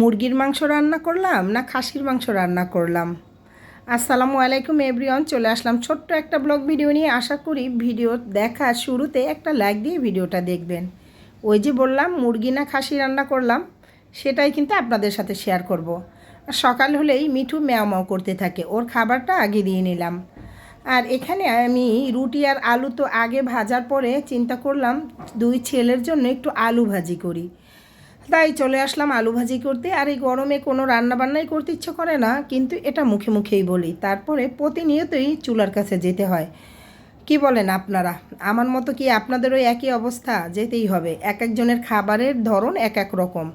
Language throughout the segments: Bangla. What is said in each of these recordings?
মুরগির মাংস রান্না করলাম না খাসির মাংস রান্না করলাম? আসসালামু আলাইকুম এভরিওয়ান, চলে আসলাম ছোট্ট একটা ব্লগ ভিডিও নিয়ে। আশা করি ভিডিও দেখা শুরুতে একটা লাইক দিয়ে ভিডিওটা দেখবেন। ওই যে বললাম, মুরগি না খাসি রান্না করলাম, সেটাই কিন্তু আপনাদের সাথে শেয়ার করব। সকাল হলেই মিঠু ম্যাও ম্যাও করতে থাকে, ওর খাবারটা আগে দিয়ে নিলাম। আর এখানে আমি রুটি আর আলু তো আগে ভাজার পরে চিন্তা করলাম, দুই ছেলের জন্য একটু আলু ভাজি করি। তাই চলে আসলাম আলু ভাজি করতে। আর এই গরমে কোনো রান্না বান্নাই করতে ইচ্ছে করে না, কিন্তু এটা মুখে মুখেই বলি, তারপরে প্রতিনিয়তই চুলার কাছে যেতে হয়। কি বলেন আপনারা? আমার মতো কি আপনাদেরও একই অবস্থা? যেতেই হবে। এক একজনের খাবারের ধরন এক এক রকম।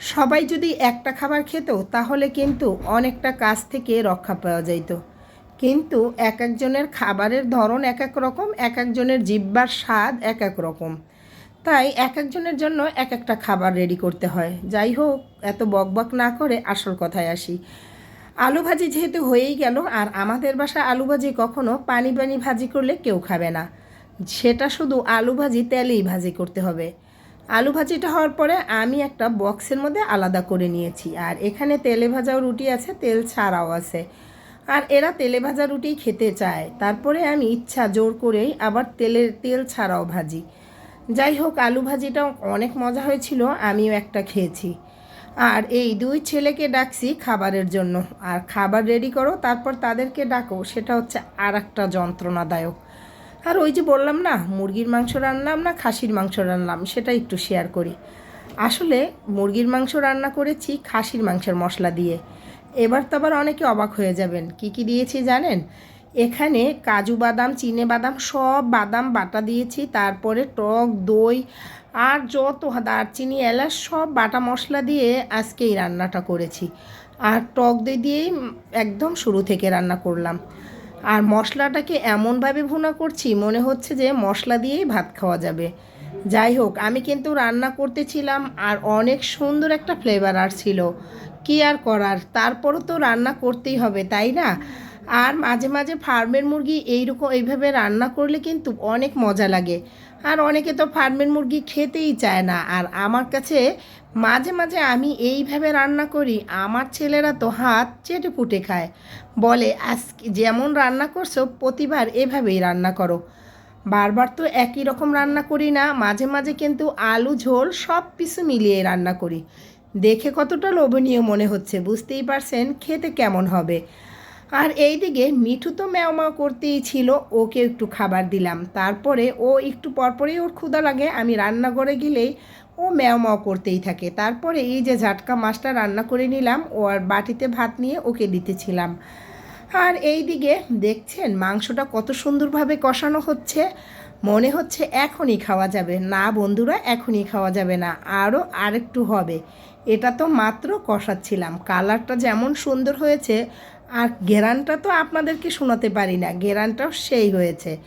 সবাই যদি একটা খাবার খেত, তাহলে কিন্তু অনেকটা কাজ থেকে রক্ষা পাওয়া যাইত। কিন্তু এক একজনের খাবারের ধরন এক এক রকম, এক একজনের জিব্বার স্বাদ এক এক রকম। তাই এক একজনের জন্য এক একটা খাবার রেডি করতে হয়। যাই হোক, এত বকবক না করে আসল কথায় আসি। আলু ভাজি যেহেতু হয়েই গেল, আর আমাদের বাসা আলু ভাজি কখনো পানি পানি ভাজি করলে কেউ খাবে না। সেটা শুধু আলু ভাজি তেলেই ভাজি করতে হবে। আলু ভাজিটা হওয়ার পরে আমি একটা বক্সের মধ্যে আলাদা করে নিয়েছি, আর এখানে তেলে ভাজাও রুটি আছে, তেল ছাড়াও আছে। আর এরা তেলে ভাজা রুটি খেতে চায়। তারপরে আমি ইচ্ছা জোর করেই আবার তেলের, তেল ছাড়াও ভাজি। যাই হোক আলু ভাজিটাও অনেক মজা হয়েছিল, আমিও একটা খেয়েছি। আর এই দুই ছেলেকে ডাকছি খাবারের জন্য। আর খাবার রেডি করো, তারপর তাদেরকে ডাকো, সেটা হচ্ছে আর একটা যন্ত্রণাদায়ক। আর ওই যে বললাম না, মুরগির মাংস রান্নাম না খাসির মাংস রান্নাম, সেটা একটু শেয়ার করি। আসলে মুরগির মাংস রান্না করেছি খাসির মাংসের মশলা দিয়ে। এবার তো আবার অনেকে অবাক হয়ে যাবেন, কি কি দিয়েছি জানেন? এখানে কাজু বাদাম, চিনে বাদাম সব বাদাম বাটা দিয়েছি, তারপরে টক, দই আর যত দারচিনি, এলাচ সব বাটা মশলা দিয়ে আজকে এই রান্নাটা করেছি। আর টক দই দিয়েই একদম শুরু থেকে রান্না করলাম। আর মশলাটাকে এমনভাবে ভুনা করছি, মনে হচ্ছে যে মশলা দিয়েই ভাত খাওয়া যাবে। যাই হোক, আমি কিন্তু রান্না করতেছিলাম আর অনেক সুন্দর একটা ফ্লেভার আসছিল কি আর করার? তারপরও তো রান্না করতেই হবে, তাই না? আর মাঝে মাঝে ফার্মের মুরগি এইরকম এইভাবে রান্না করলে কিন্তু অনেক মজা লাগে। আর অনেকে তো ফার্মের মুরগি খেতেই চায় না। আর আমার কাছে মাঝে মাঝে আমি এইভাবে রান্না করি, আমার ছেলেরা তো হাত চেটে পুটে খায়। বলে, আজকে যেমন রান্না করছ, প্রতিবার এভাবেই রান্না করো। বারবার তো একই রকম রান্না করি না, মাঝে মাঝে কিন্তু আলু, ঝোল সব কিছু মিলিয়ে রান্না করি। দেখে কতটা লোভনীয় মনে হচ্ছে, বুঝতেই পারছেন খেতে কেমন হবে। আর এই দিকে মিঠু তো ম্যাও ম্যাও করতেই ছিল, ওকে একটু খাবার দিলাম। তারপরে ও একটু পরপরেই ওর ক্ষুধা লাগে, আমি রান্নাঘরে গেলেই ও ম্যাও ম্যাও করতেই থাকে। তারপরে এই যে ঝাটকা মাছটা রান্না করে নিলাম, ও আর বাটিতে ভাত নিয়ে ওকে দিতেছিলাম। আর এই দিকে দেখছেন মাংসটা কত সুন্দরভাবে কষানো হচ্ছে, মনে হচ্ছে এখনই খাওয়া যাবে। না বন্ধুরা, এখনই খাওয়া যাবে না, আরও আরেকটু হবে। এটা তো মাত্র কষাচ্ছিলাম, কালারটা যেমন সুন্দর হয়েছে আর গেরানটা তো আপনাদেরকে শোনাতে পারি না, গেরানটাও সেই হয়েছে।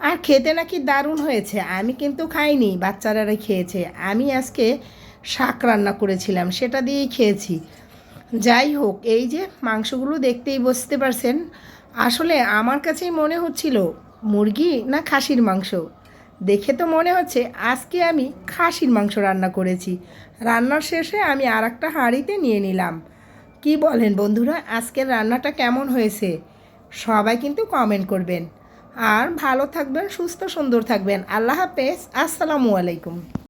আর খেতে নাকি দারুণ হয়েছে, আমি কিন্তু খাইনি বাচ্চারা খেয়েছে। আমি আজকে শাক রান্না করেছিলাম, সেটা দিয়েই খেয়েছি। যাই হোক, এই যে মাংসগুলো দেখতেই বুঝতে পারছেন, আসলে আমার কাছেই মনে হচ্ছিল, মুরগি না খাসির মাংস? দেখে তো মনে হচ্ছে, আজকে আমি খাসির মাংস রান্না করেছি। রান্নার শেষে আমি আর একটা হাঁড়িতে নিয়ে নিলাম। কি বলেন বন্ধুরা, আজকের রান্নাটা কেমন হয়েছে? সবাই কিন্তু কমেন্ট করবেন। আর ভালো থাকবেন, সুস্থ, সুন্দর থাকবেন। আল্লাহ হাফেজ, আসসালামু আলাইকুম।